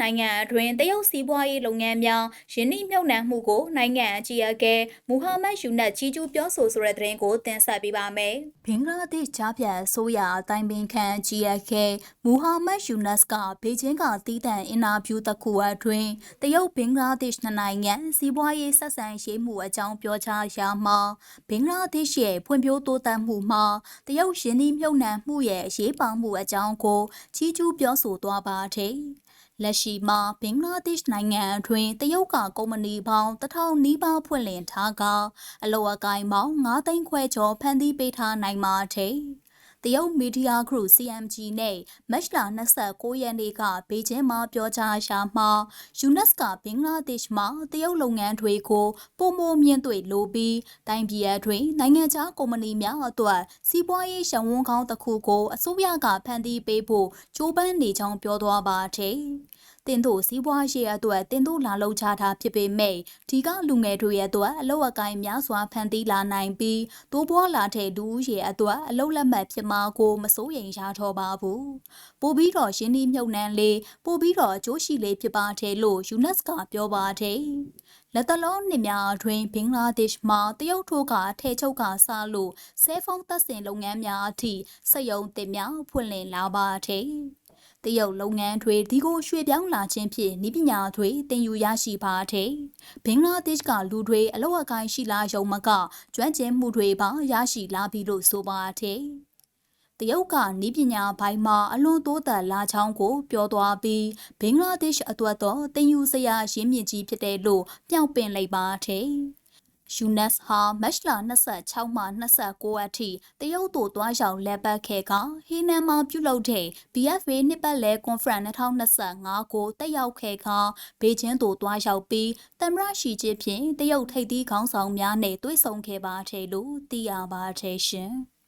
နိုင်ငံအတွင်းတရုတ်စီးပွားရေးလုပ်ငန်းများယင်းနှိမ့်မြုပ်နှံမှုကိုနိုင်ငံအကြီးအကဲမူဟာမက်ယူနတ်ကြီးကျူးပြောဆိုဆိုတဲ့သတင်းကိုတင်ဆက်ပေးပါမယ်။ဘင်္ဂလားဒေ့ရှ်ဂျားပြန်အစိုးရအတိုင်းပင်ခံ GFK မူဟာမက်ယူနတ်ကဘေကျင်းကတီးတန့်အင်တာဗျူးတစ်ခုအတွင်းတရုတ်ဘင်္ဂလားဒေ့ရှ်နှစ်နိုင်ငံစီးပွားရေးဆက်ဆံရေးမှုအကြောင်းပြောကြားရာမှာဘင်္ဂလားဒေ့ရှ်ရဲ့ဖွံ့ဖြိုးတိုးတက်မှုမှာတရုတ်ယင်းနှိမ့်မြုပ်နှံမှုရဲ့အရေးပါမှုအကြောင်းကိုကြီးကျူးပြောဆိုသွားပါတယ်။ လက်ရှိမှာဘင်္ဂလားဒေ့ရှ်နိုင်ငံအတွင်းတရုတ်ကကုမ္ပဏီပေါင်းတစ်ထောင်နီးပါးဖွင့်လှစ်ထားကအလောအကိုင်းပေါင်း9သိန်းခွဲကျော်ဖန်တီးပေးထားနိုင်ပါတယ်။တရုတ်မီဒီယာဂရု CMG နဲ့မတ်လ29ရက်နေ့ကဘေကျင်းမှာပြောကြားရာမှာယူနက်စကဘင်္ဂလားဒေ့ရှ်မှာတရုတ်လုပ်ငန်းတွေကိုပုံမမြင့်တွေ့လိုပြီးတိုင်းပြည်အတွင်းနိုင်ငံခြားကုမ္ပဏီများအတွက်စီးပွားရေးရှံဝန်းကောင်းတစ်ခုကိုအစိုးရကဖန်တီးပေးဖို့ကြိုးပမ်းနေကြောင်းပြောသွားပါတယ်။ တင်တို့စီးပွားရေးအတွက်တင်တို့လာလောက်ချတာဖြစ်ပေမဲ့ဒီကလူငယ်တွေရဲ့အတွက်အလောက်အကိုင်းများစွာဖန်တီးလာနိုင်ပြီးတိုးပွားလာတဲ့လူဦးရေအတွက်အလောက်လက်မှတ်ဖြစ်မှာကိုမစိုးရိမ်ရတော့ပါဘူးပို့ပြီးတော့ရင်းနှီးမြုပ်နှံလေးပို့ပြီးတော့အကျိုးရှိလေးဖြစ်ပါတယ်လို့ယူနက်စကပြောပါတယ်လက်တလုံးနှစ်များအတွင်းဘင်္ဂလားဒေ့ရှ်မှာတရုတ်ထိုးကထဲချုပ်ကစားလို့ဆဲဖုန်းသက်စင်လုပ်ငန်းများအထိစက်ရုံတင်များဖွင့်လှစ်လာပါတယ် တရုတ်လုပ်ငန်းတွေဒီကိုရွှေ့ပြောင်းလာခြင်းဖြင့်ဤပညာတွေတင်ယူရရှိပါတဲ့ဘင်္ဂလားဒေ့ရှ်ကလူတွေအလောက်အကိုင်းရှိလာရုံမကကျွမ်းကျင်မှုတွေပါရရှိလာပြီလို့ဆိုပါတဲ့တရုတ်ကနီးပညာဘိုင်းမှာအလွန်တိုးတက်လာချောင်းကိုပြောသွားပြီးဘင်္ဂလားဒေ့ရှ်အတွက်တော့တင်ယူစရာရင်းမြစ်ကြီးဖြစ်တယ်လို့ပြောင်းပင်လိုက်ပါတဲ့ ယူနက်ဟာမတ်လ26မှ29အထိတရုတ်တို့တွားရောက်လက်ပတ်ခဲ့ကဟီနန်မှာပြုလုပ်တဲ့ BFA နှစ်ပတ်လည်ကွန်ဖရင့်2025ကိုတက်ရောက်ခဲ့ကဘေကျင်းတို့တွားရောက်ပြီးသမရရှိချင်းဖြင့်တရုတ်ထိပ်သီးခေါင်းဆောင်များနဲ့တွေ့ဆုံခဲ့ပါတယ်လို့သိရပါတယ်ရှင်။